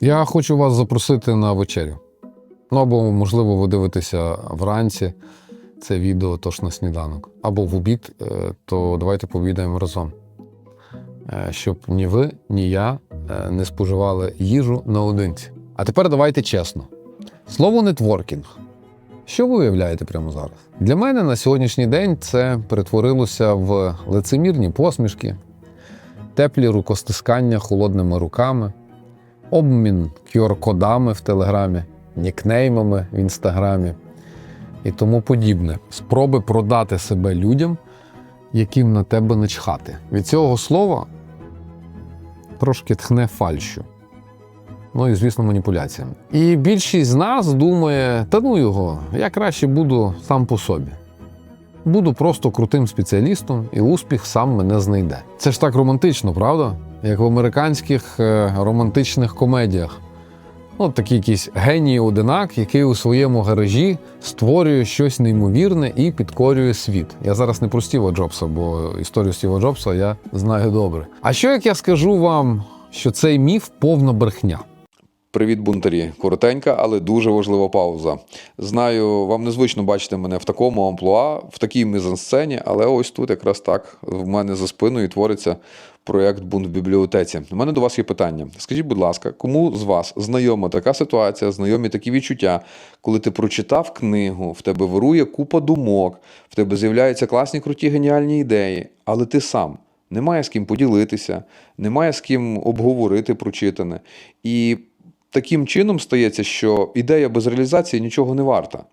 Я хочу вас запросити на вечерю. Ну або, можливо, ви дивитеся вранці це відео тож на сніданок. Або в обід, е, то давайте пообідаємо разом. Е, Щоб ні ви, ні я е, не споживали їжу наодинці. А тепер давайте чесно. Слово нетворкінг. Що ви уявляєте прямо зараз? Для мене на сьогоднішній день це перетворилося в лицемірні посмішки, теплі рукостискання холодними руками, обмін QR-кодами в Телеграмі, нікнеймами в Інстаграмі і тому подібне. Спроби продати себе людям, яким на тебе начхати. Від цього слова трошки тхне фальшю. Ну і, звісно, маніпуляціями. І більшість з нас думає: та ну його, я краще буду сам по собі. Буду просто крутим спеціалістом, і успіх сам мене знайде. Це ж так романтично, правда? Як в американських е, романтичних комедіях. Ну, такий якийсь геній одинак, який у своєму гаражі створює щось неймовірне і підкорює світ. Я зараз не про Стіва Джобса, бо історію Стіва Джобса я знаю добре. А що як я скажу вам, що цей міф повна брехня? Привіт, бунтарі. Коротенька, але дуже важлива пауза. Знаю, вам незвично бачити мене в такому амплуа, в такій мізансцені, але ось тут якраз так в мене за спиною твориться проєкт Бунт в бібліотеці. У мене до вас є питання. Скажіть, будь ласка, кому з вас знайома така ситуація, знайомі такі відчуття, коли ти прочитав книгу, в тебе вирує купа думок, в тебе з'являються класні круті геніальні ідеї, але ти сам. Немає з ким поділитися, немає з ким обговорити прочитане. І таким чином стається, що ідея без реалізації нічого не варта.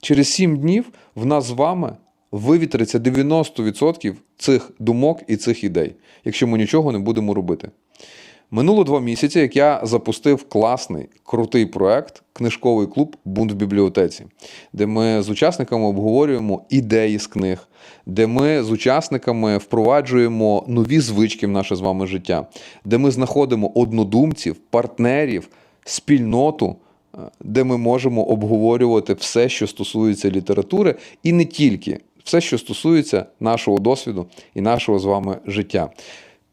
Через 7 днів в нас з вами вивітриться 90% цих думок і цих ідей, якщо ми нічого не будемо робити. Минуло два місяці, як я запустив класний, крутий проект Книжковий клуб Бунт в бібліотеці, де ми з учасниками обговорюємо ідеї з книг, де ми з учасниками впроваджуємо нові звички в наше з вами життя, де ми знаходимо однодумців, партнерів, спільноту, е, де ми можемо обговорювати все, що стосується літератури, і не тільки все, що стосується нашого досвіду і нашого з вами життя.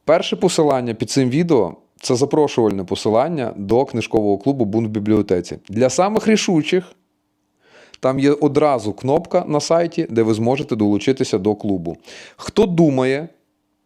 Перше посилання під цим відео це запрошувальне посилання до книжкового клубу Бунт в бібліотеці. Для самих рішучих там є одразу кнопка на сайті, де ви зможете долучитися до клубу. Хто думає,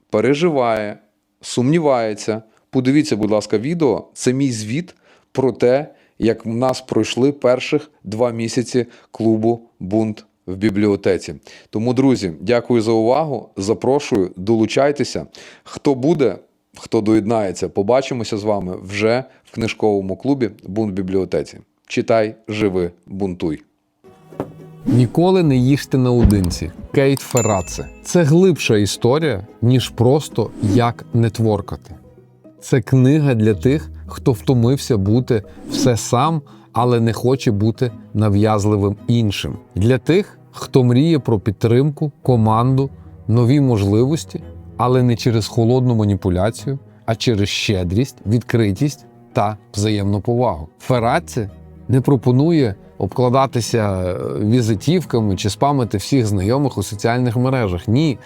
переживає, сумнівається, подивіться, будь ласка, відео. Це мій звіт про те, як в нас пройшли перших два місяці клубу Бунт в бібліотеці. Тому, друзі, дякую за увагу. Запрошую, долучайтеся. Хто буде, хто доєднається, побачимося з вами вже в книжковому клубі Бунт бібліотеці. Читай, живи, бунтуй. Ніколи не їжте наодинці. Кейт Ферраце. Це глибша історія, ніж просто як нетворкати. Це книга для тих, хто втомився бути все сам, але не хоче бути нав'язливим іншим. Для тих, хто мріє про підтримку, команду, нові можливості, але не через холодну маніпуляцію, а через щедрість, відкритість та взаємну повагу. Ферраце не пропонує обкладатися е, візитівками чи спамити всіх знайомих у соціальних мережах. Ні,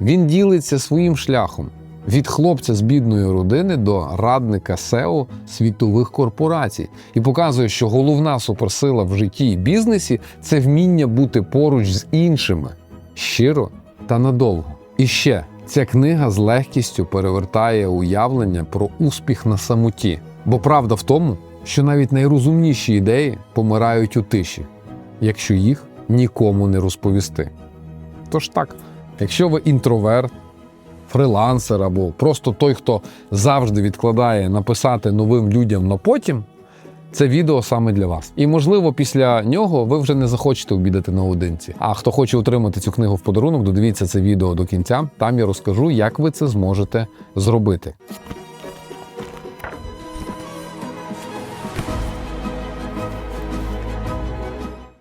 він ділиться своїм шляхом від хлопця з бідної родини до радника SEO світових корпорацій і показує, що головна суперсила в житті і бізнесі це вміння бути поруч з іншими щиро та надовго. І ще ця книга з легкістю перевертає уявлення про успіх на самоті. Бо правда в тому, що навіть найрозумніші ідеї помирають у тиші, якщо їх нікому не розповісти. Тож так, якщо ви інтроверт, фрилансер або просто той, хто завжди відкладає написати новим людям на потім, це відео саме для вас. І можливо, після нього ви вже не захочете обідати наодинці. А хто хоче отримати цю книгу в подарунок, додивіться це відео до кінця. Там я розкажу, як ви це зможете зробити.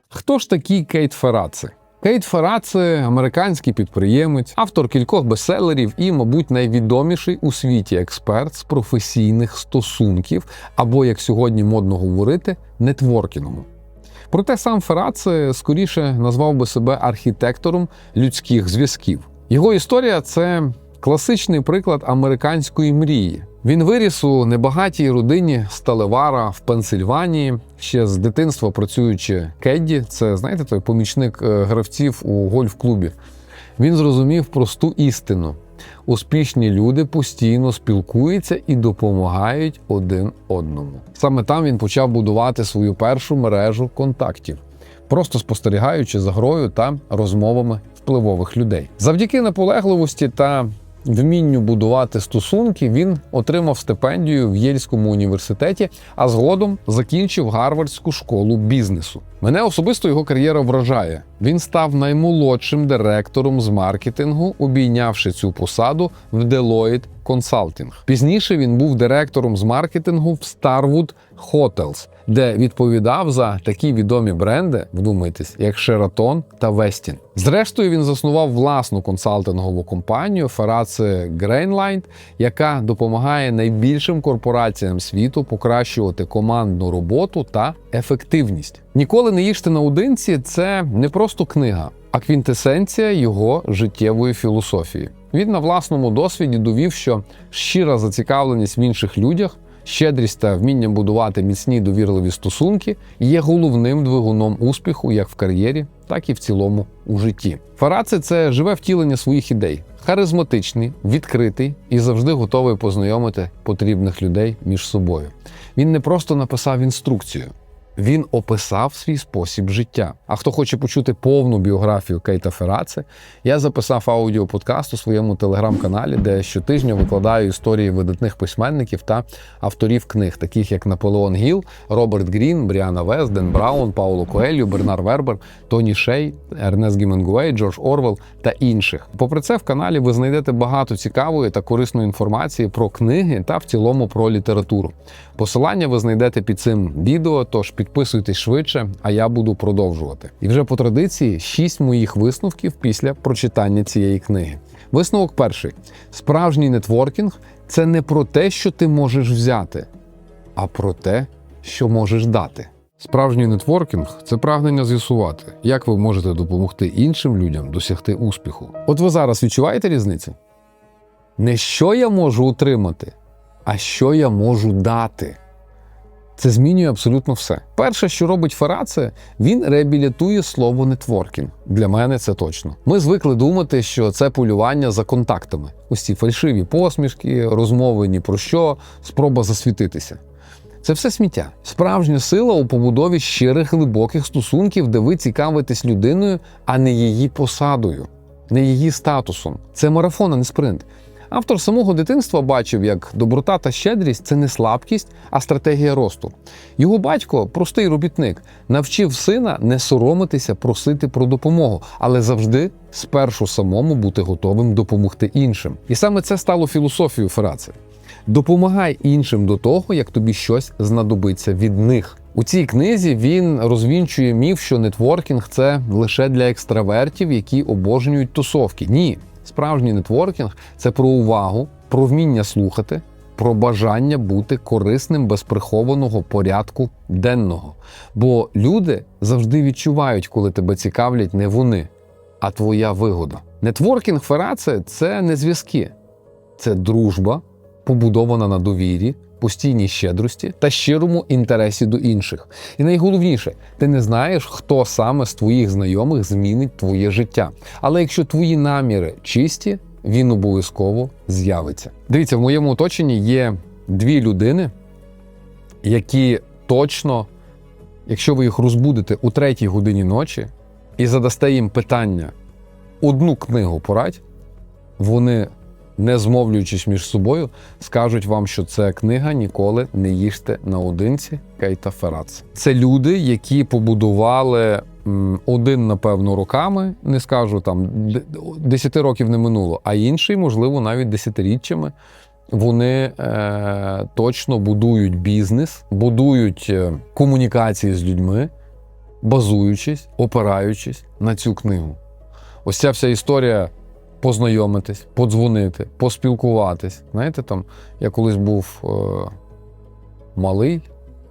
Хто ж такий Кейт Ферраце? Кейт Ферраце – американський підприємець, автор кількох бестселерів і, мабуть, найвідоміший у світі експерт з професійних стосунків, або, як сьогодні модно говорити, нетворкінгу. Проте сам Ферраце скоріше назвав би себе архітектором людських зв'язків. Його історія це класичний приклад американської мрії. Він виріс у небагатій родині Сталевара в Пенсильванії, ще з дитинства працюючи Кедді, це знаєте, той помічник е, гравців у гольф-клубі. Він зрозумів просту істину: успішні люди постійно спілкуються і допомагають один одному. Саме там він почав будувати свою першу мережу контактів, просто спостерігаючи за грою та розмовами впливових людей. Завдяки наполегливості та вмінню будувати стосунки, він отримав стипендію в Єльському університеті, а згодом закінчив Гарвардську школу бізнесу. Мене особисто його кар'єра вражає. Він став наймолодшим директором з маркетингу, обійнявши цю посаду в Deloitte Consulting. Пізніше він був директором з маркетингу в Starwood Hotels, де відповідав за такі відомі бренди, вдумайтесь, як Sheraton та Westin. Зрештою, він заснував власну консалтингову компанію Ferrace Grainline, яка допомагає найбільшим корпораціям світу покращувати командну роботу та ефективність. Ніколи не їжте наодинці це не просто книга, а квінтесенція його життєвої філософії. Він на власному досвіді довів, що щира зацікавленість в інших людях, щедрість та вміння будувати міцні довірливі стосунки є головним двигуном успіху як в кар'єрі, так і в цілому у житті. Фараце це живе втілення своїх ідей, харизматичний, відкритий і завжди готовий познайомити потрібних людей між собою. Він не просто написав інструкцію. Він описав свій спосіб життя. А хто хоче почути повну біографію Кейта Фераце, я записав аудіоподкаст у своєму телеграм-каналі, де щотижня викладаю історії видатних письменників та авторів книг, таких як Наполеон Гіл, Роберт Грін, Бріана Вест, Ден Браун, Пауло Коелью, Бернар Вербер, Тоні Шей, Ернест Гімінгуей, Джордж Орвел та інших. Попри це, в каналі ви знайдете багато цікавої та корисної інформації про книги та в цілому про літературу. Посилання ви знайдете під цим відео, тож підписуйтесь швидше, а я буду продовжувати. І вже по традиції шість моїх висновків після прочитання цієї книги. Висновок перший: справжній нетворкінг це не про те, що ти можеш взяти, а про те, що можеш дати. Справжній нетворкінг це прагнення з'ясувати, як ви можете допомогти іншим людям досягти успіху. От ви зараз відчуваєте різницю? Не що я можу утримати, а що я можу дати. Це змінює абсолютно все. Перше, що робить Фераце, він реабілітує слово нетворкінг. Для мене це точно. Ми звикли думати, що це полювання за контактами. Ось ці фальшиві посмішки, розмови ні про що, спроба засвітитися. Це все сміття. Справжня сила у побудові щирих глибоких стосунків, де ви цікавитесь людиною, а не її посадою, не її статусом. Це марафон, а не спринт. Автор самого дитинства бачив, як доброта та щедрість це не слабкість, а стратегія росту. Його батько, простий робітник, навчив сина не соромитися просити про допомогу, але завжди спершу самому бути готовим допомогти іншим. І саме це стало філософією Фераце. Допомагай іншим до того, як тобі щось знадобиться від них. У цій книзі він розвінчує міф, що нетворкінг це лише для екстравертів, які обожнюють тусовки. Ні, справжній нетворкінг це про увагу, про вміння слухати, про бажання бути корисним без прихованого порядку денного. Бо люди завжди відчувають, коли тебе цікавлять не вони, а твоя вигода. Нетворкінг Фераце це не зв'язки, це дружба, побудована на довірі, постійній щедрості та щирому інтересі до інших. І найголовніше, ти не знаєш, хто саме з твоїх знайомих змінить твоє життя. Але якщо твої наміри чисті, він обов'язково з'явиться. Дивіться, в моєму оточенні є дві людини, які точно, якщо ви їх розбудите у третій годині ночі і задасте їм питання одну книгу порадь, вони не змовлюючись між собою, скажуть вам, що це книга ніколи не їжте наодинці Кейта Ферац. Це люди, які побудували один, напевно, роками, не скажу там д- 10 років не минуло, а інший, можливо, навіть десятиріччями. Вони е, точно будують бізнес, будують е, комунікації з людьми, базуючись, опираючись на цю книгу. Ось ця вся історія познайомитись, подзвонити, поспілкуватись. Знаєте, там я колись був е, малий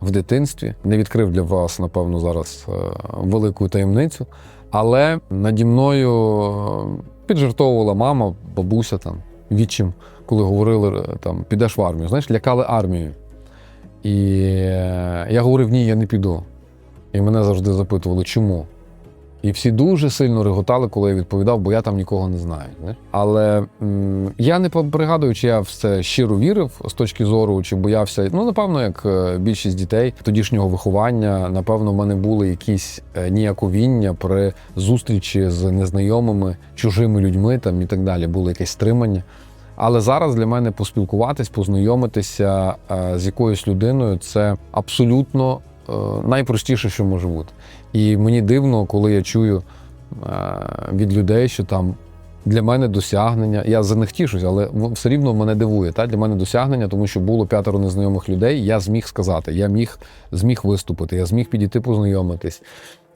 в дитинстві, не відкрив для вас, напевно, зараз е, велику таємницю, але наді мною е, піджартовувала мама, бабуся там. відчим, коли говорили е, там підеш в армію. Знаєш, лякали армією. І е, я говорив, ні, я не піду. І мене завжди запитували, чому. І всі дуже сильно реготали, коли я відповідав, бо я там нікого не знаю. знаєш. Але м, я не пригадую, чи я в це щиро вірив з точки зору, чи боявся. Ну, напевно, як е, більшість дітей тодішнього виховання, напевно, в мене були якісь е, ніяковіння при зустрічі з незнайомими, чужими людьми там і так далі. Було якесь стримання. Але зараз для мене поспілкуватись, познайомитися е, з якоюсь людиною це абсолютно найпростіше, що може бути. І мені дивно, коли я чую е, від людей, що там для мене досягнення. Я за них тішусь, але все рівно мене дивує. Та? Для мене досягнення, тому що було п'ятеро незнайомих людей. Я зміг сказати, я міг зміг виступити, я зміг підійти познайомитись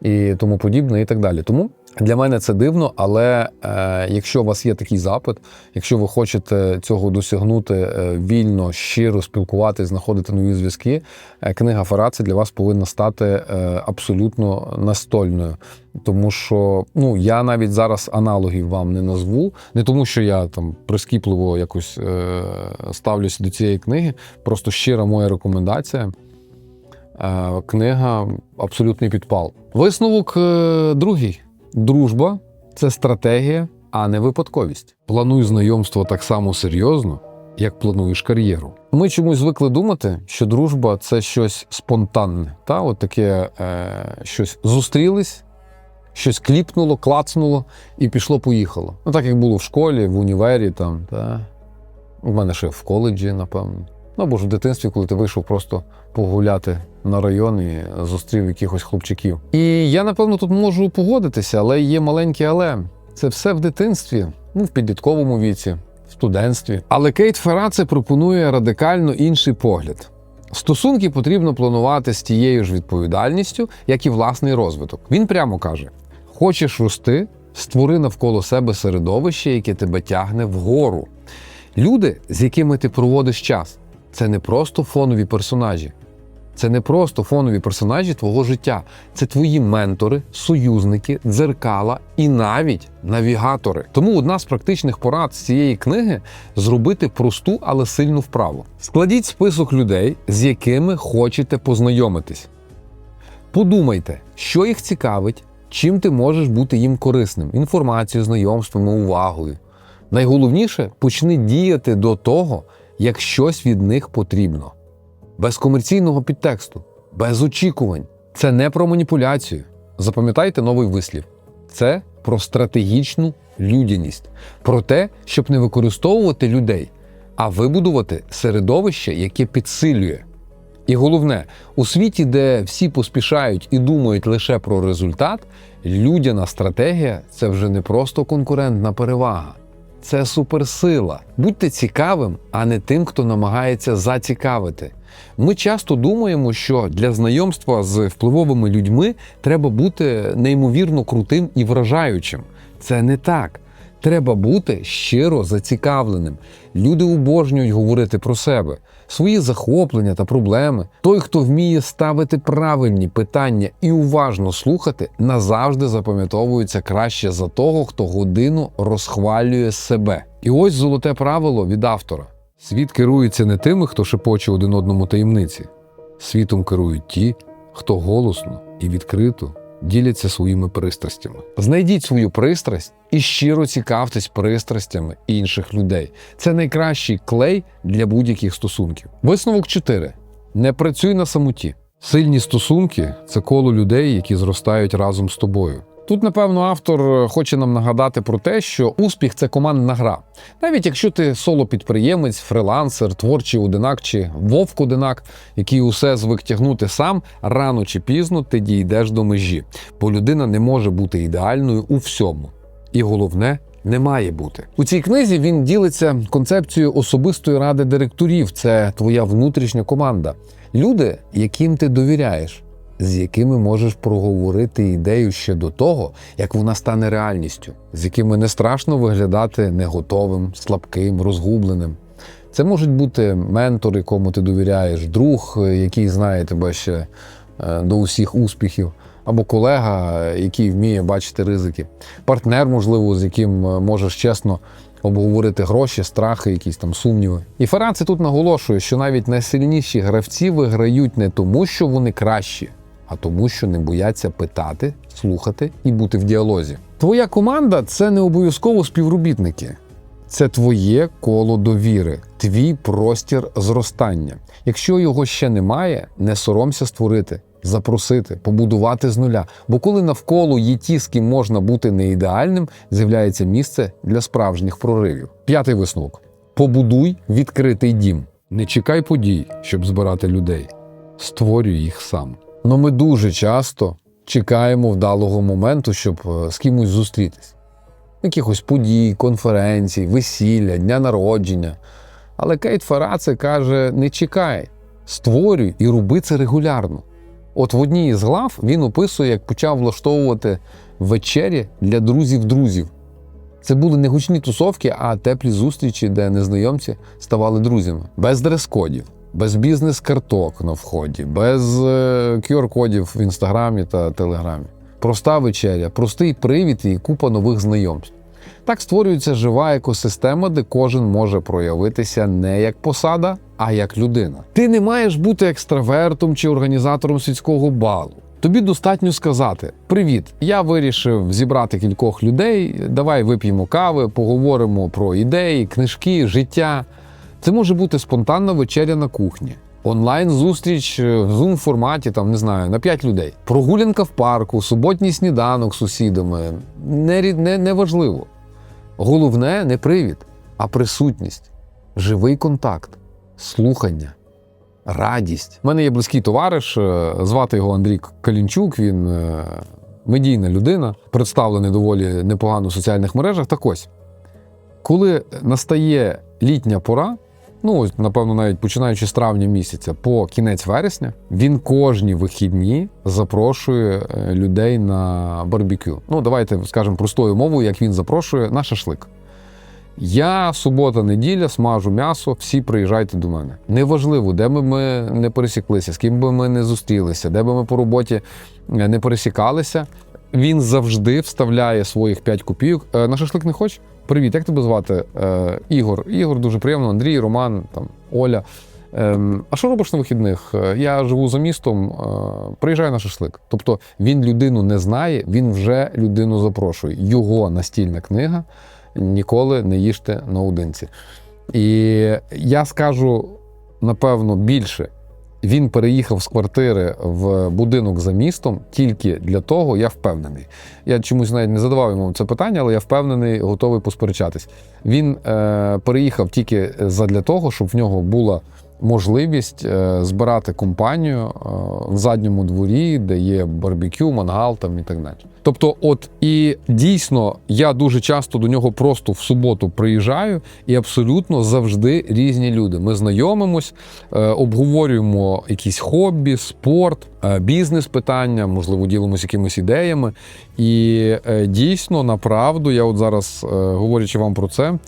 і тому подібне, і так далі. Тому для мене це дивно, але е, якщо у вас є такий запит, якщо ви хочете цього досягнути е, вільно, щиро спілкуватись, знаходити нові зв'язки, е, книга Фараци для вас повинна стати е, абсолютно настольною. Тому що ну я навіть зараз аналогів вам не назву, не тому, що я там прискіпливо якось е, ставлюся до цієї книги. Просто щира моя рекомендація. Е, книга абсолютний підпал. Висновок е, другий: дружба це стратегія, а не випадковість. Плануй знайомство так само серйозно, як плануєш кар'єру. Ми чомусь звикли думати, що дружба це щось спонтанне, та от таке е, щось зустрілись, щось кліпнуло, клацнуло і пішло-поїхало. Ну так як було в школі, в універі, там, та у мене ще в коледжі, напевно. Ну або ж в дитинстві, коли ти вийшов просто погуляти на район і зустрів якихось хлопчиків. І я, напевно, тут можу погодитися, але є маленьке але. Це все в дитинстві, ну, в підлітковому віці, в студентстві. Але Кейт Ферраце пропонує радикально інший погляд. Стосунки потрібно планувати з тією ж відповідальністю, як і власний розвиток. Він прямо каже: хочеш рости, створи навколо себе середовище, яке тебе тягне вгору. Люди, з якими ти проводиш час, це не просто фонові персонажі. Це не просто фонові персонажі твого життя. Це твої ментори, союзники, дзеркала і навіть навігатори. Тому одна з практичних порад з цієї книги зробити просту, але сильну вправу. Складіть список людей, з якими хочете познайомитись. Подумайте, що їх цікавить, чим ти можеш бути їм корисним: інформацією, знайомствами, увагою. Найголовніше почни діяти до того, як щось від них потрібно. Без комерційного підтексту, без очікувань. Це не про маніпуляцію. Запам'ятайте новий вислів. Це про стратегічну людяність, про те, щоб не використовувати людей, а вибудувати середовище, яке підсилює. І головне, у світі, де всі поспішають і думають лише про результат, людяна стратегія це вже не просто конкурентна перевага, це суперсила. Будьте цікавим, а не тим, хто намагається зацікавити. Ми часто думаємо, що для знайомства з впливовими людьми треба бути неймовірно крутим і вражаючим. Це не так. Треба бути щиро зацікавленим. Люди обожнюють говорити про себе, свої захоплення та проблеми. Той, хто вміє ставити правильні питання і уважно слухати, назавжди запам'ятовується краще за того, хто годину розхвалює себе. І ось золоте правило від автора: світ керується не тими, хто шепоче один одному таємниці. Світом керують ті, хто голосно і відкрито діляться своїми пристрастями. Знайдіть свою пристрасть і щиро цікавтесь пристрастями інших людей. Це найкращий клей для будь-яких стосунків. Висновок 4. Не працюй на самоті. Сильні стосунки це коло людей, які зростають разом з тобою. Тут, напевно, автор е, хоче нам нагадати про те, що успіх це командна гра. Навіть якщо ти соло-підприємець, фрилансер, творчий одинак чи вовк-одинак, який усе звик тягнути сам, рано чи пізно ти дійдеш до межі, бо людина не може бути ідеальною у всьому. І головне, не має бути. У цій книзі він ділиться концепцією особистої ради директорів. Це твоя внутрішня команда. Люди, яким ти довіряєш, з якими можеш проговорити ідею ще до того, як вона стане реальністю, з якими не страшно виглядати неготовим, слабким, розгубленим. Це можуть бути ментор, якому ти довіряєш, друг, який знає тебе ще е, до усіх успіхів, або колега, який вміє бачити ризики, партнер, можливо, з яким е, можеш чесно обговорити гроші, страхи, якісь там сумніви. І Ферранці тут наголошує, що навіть найсильніші гравці виграють не тому, що вони кращі, а тому, що не бояться питати, слухати і бути в діалозі. Твоя команда це не обов'язково співробітники. Це твоє коло довіри, твій простір зростання. Якщо його ще немає, не соромся створити, запросити, побудувати з нуля. Бо коли навколо є ті, з ким можна бути не ідеальним, з'являється місце для справжніх проривів. П'ятий висновок: побудуй відкритий дім. Не чекай подій, щоб збирати людей. Створюй їх сам. Но ми дуже часто чекаємо вдалого моменту, щоб е, з кимось зустрітись якихось подій, конференцій, весілля, дня народження. Але Кейт Фараце каже: не чекай, створюй і роби це регулярно. От в одній із глав він описує, як почав влаштовувати вечері для друзів-друзів. Це були не гучні тусовки, а теплі зустрічі, де незнайомці ставали друзями. Без дрес-кодів, без бізнес-карток на вході, без е, QR-кодів в інстаграмі та телеграмі. Проста вечеря, простий привід і купа нових знайомств. Так створюється жива екосистема, де кожен може проявитися не як посада, а як людина. Ти не маєш бути екстравертом чи організатором світського балу. Тобі достатньо сказати: Привіт, я вирішив зібрати кількох людей. Давай вип'ємо кави, поговоримо про ідеї, книжки, життя. Це може бути спонтанна вечеря на кухні. Онлайн-зустріч е, в Zoom форматі, там не знаю, на 5 людей. Прогулянка в парку, суботній сніданок з сусідами. Не, не, не важливо. Головне не привід, а присутність, живий контакт, слухання, радість. У мене є близький товариш, е, звати його Андрій Калінчук. Він е, медійна людина, представлений доволі непогано в соціальних мережах. Так ось, коли настає літня пора, ну напевно, навіть починаючи з травня місяця по кінець вересня, він кожні вихідні запрошує е, людей на барбекю. Ну, давайте скажемо простою мовою, як він запрошує на шашлик. Я субота, неділя, смажу м'ясо, всі приїжджайте до мене. Неважливо, де би ми не пересіклися, з ким би ми не зустрілися, де би ми по роботі е, не пересікалися. Він завжди вставляє своїх 5 копійок. Е, На шашлик не хочеш? Привіт, як тебе звати? Е, Ігор. Ігор дуже приємно, Андрій, Роман, там, Оля. Ем, а що робиш на вихідних? Е, Я живу за містом, е, приїжджай на шашлик. Тобто він людину не знає, він вже людину запрошує. Його настільна книга ніколи не їжте наодинці. І я скажу напевно більше. Він переїхав з квартири в будинок за містом тільки для того, я впевнений. Я чомусь навіть не задавав йому це питання, але я впевнений, готовий посперечатись. Він е, переїхав тільки задля того, щоб в нього була можливість е, збирати компанію е, в задньому дворі, де є барбекю, мангал там і так далі. Тобто, от і дійсно я дуже часто до нього просто в суботу приїжджаю, і абсолютно завжди різні люди. Ми знайомимось, е, обговорюємо якісь хобі, спорт, е, бізнес-питання, можливо, ділимося якимись ідеями. І дійсно, направду, я от зараз, говорячи вам про це,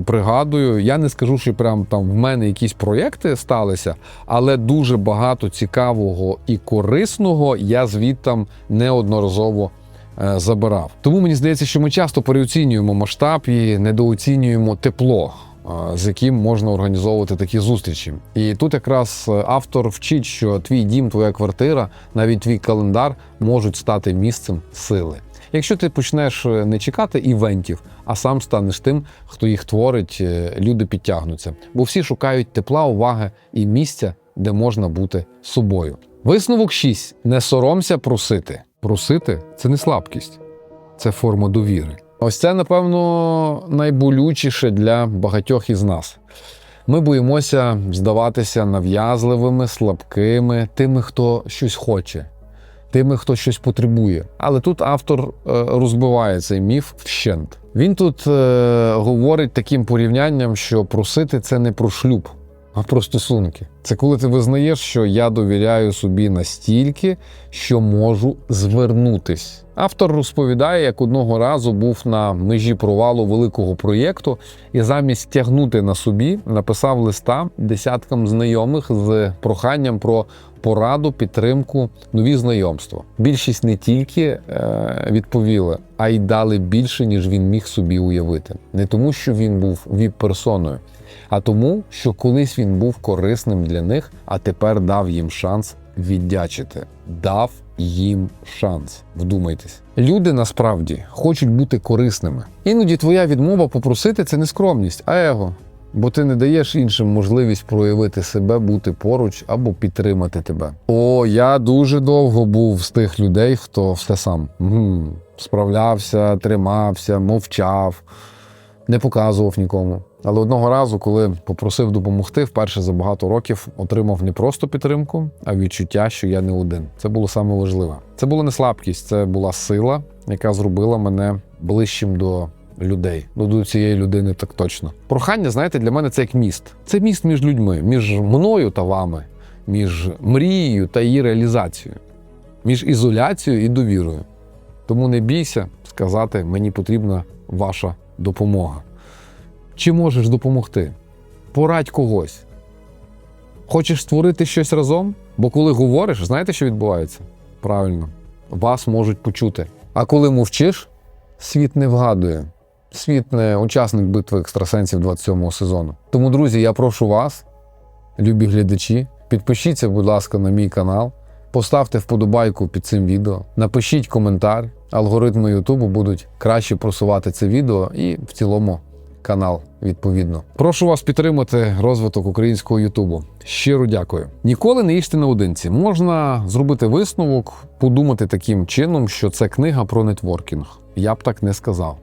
пригадую, я не скажу, що прям там в мене якісь проєкти сталися, але дуже багато цікавого і корисного я звідтам неодноразово е, забирав. Тому мені здається, що ми часто переоцінюємо масштаб і недооцінюємо тепло. е, З яким можна організовувати такі зустрічі, і тут якраз е, автор вчить, що твій дім, твоя квартира, навіть твій календар можуть стати місцем сили. Якщо ти почнеш е, не чекати івентів, а сам станеш тим, хто їх творить, е, люди підтягнуться. Бо всі шукають тепла, уваги і місця, де можна бути собою. Висновок 6. Не соромся просити. Просити це не слабкість, це форма довіри. Ось це, напевно, найболючіше для багатьох із нас. Ми боїмося здаватися нав'язливими, слабкими, тими, хто щось хоче, тими, хто щось потребує. Але тут автор е, розбиває цей міф вщент. Він тут е, говорить таким порівнянням, що просити це не про шлюб, а про стосунки. Це коли ти визнаєш, що я довіряю собі настільки, що можу звернутись. Автор розповідає, як одного разу був на межі провалу великого проєкту і замість тягнути на собі написав листа десяткам знайомих з проханням про пораду, підтримку, нові знайомства. Більшість не тільки е, відповіли, а й дали більше, ніж він міг собі уявити. Не тому, що він був віп-персоною, а тому, що колись він був корисним для них, а тепер дав їм шанс віддячити. Дав їм шанс. Вдумайтесь. Люди насправді хочуть бути корисними. Іноді твоя відмова попросити це не скромність, а его. Бо ти не даєш іншим можливість проявити себе, бути поруч або підтримати тебе. О, я дуже довго був з тих людей, хто все сам М, справлявся, тримався, мовчав, не показував нікому. Але одного разу, коли попросив допомогти, вперше за багато років отримав не просто підтримку, а відчуття, що я не один. Це було саме важливе. Це була не слабкість, це була сила, яка зробила мене ближчим до людей. Ну, до цієї людини так точно. Прохання, знаєте, для мене це як міст. Це міст між людьми, між мною та вами, між мрією та її реалізацією, між ізоляцією і довірою. Тому не бійся сказати, мені потрібна ваша допомога. Чи можеш допомогти? Порадь когось. Хочеш створити щось разом? Бо коли говориш, знаєте, що відбувається? Правильно, вас можуть почути. А коли мовчиш, світ не вгадує. Світ не учасник битви екстрасенсів 27-го сезону. Тому, друзі, я прошу вас, любі глядачі, підпишіться, будь ласка, на мій канал, поставте вподобайку під цим відео, напишіть коментар. Алгоритми Ютубу будуть краще просувати це відео і в цілому канал відповідно. Прошу вас підтримати розвиток українського Ютубу. Щиро дякую. Ніколи не їжте наодинці. Можна зробити висновок, подумати таким чином, що це книга про нетворкінг. Я б так не сказав.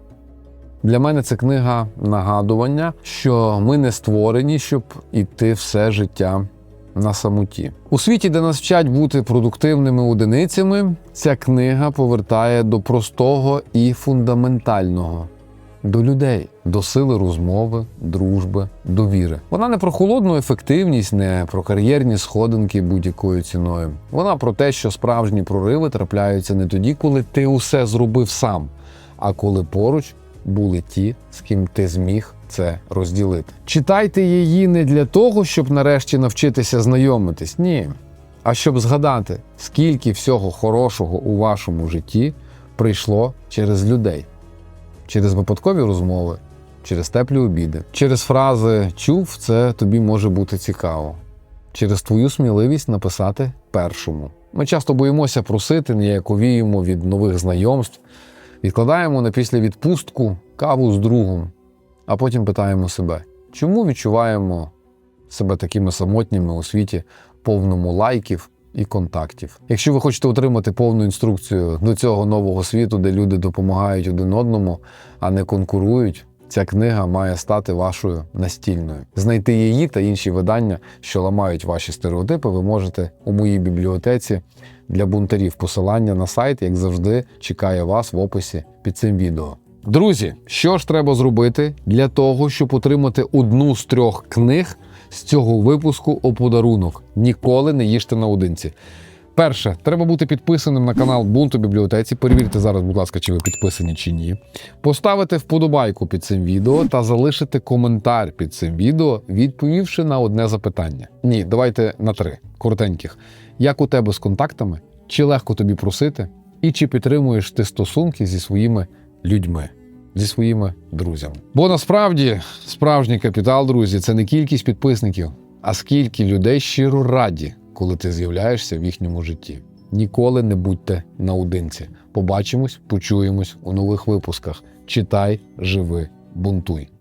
Для мене це книга нагадування, що ми не створені, щоб іти все життя на самоті. У світі, де нас вчать бути продуктивними одиницями, ця книга повертає до простого і фундаментального. До людей, до сили розмови, дружби, довіри. Вона не про холодну ефективність, не про кар'єрні сходинки будь-якою ціною. Вона про те, що справжні прориви трапляються не тоді, коли ти усе зробив сам, а коли поруч були ті, з ким ти зміг це розділити. Читайте її не для того, щоб нарешті навчитися знайомитись, ні. А щоб згадати, скільки всього хорошого у вашому житті прийшло через людей, через випадкові розмови, через теплі обіди, через фрази чув, це тобі може бути цікаво, через твою сміливість написати першому. Ми часто боїмося просити, ніяковіємо від нових знайомств, відкладаємо на після відпустку каву з другом, а потім питаємо себе, чому відчуваємо себе такими самотніми у світі, повному лайків і контактів. Якщо ви хочете отримати повну інструкцію до цього нового світу, де люди допомагають один одному, а не конкурують. Ця книга має стати вашою настільною. Знайти її та інші видання, що ламають ваші стереотипи, ви можете у моїй бібліотеці для бунтарів. Посилання на сайт, як завжди, чекає вас в описі під цим відео. Друзі, що ж треба зробити для того, щоб отримати одну з трьох книг з цього випуску у подарунок? Ніколи не їжте наодинці. Перше, треба бути підписаним на канал Бунту бібліотеці. Перевірте зараз, будь ласка, чи ви підписані чи ні. Поставити вподобайку під цим відео та залишити коментар під цим відео, відповівши на одне запитання. Ні, давайте на три коротеньких. Як у тебе з контактами? Чи легко тобі просити? І чи підтримуєш ти стосунки зі своїми людьми? Зі своїми друзями. Бо насправді справжній капітал, друзі, це не кількість підписників, а скільки людей щиро раді, коли ти з'являєшся в їхньому житті. Ніколи не будьте наодинці. Побачимось, почуємось у нових випусках. Читай, живи, бунтуй.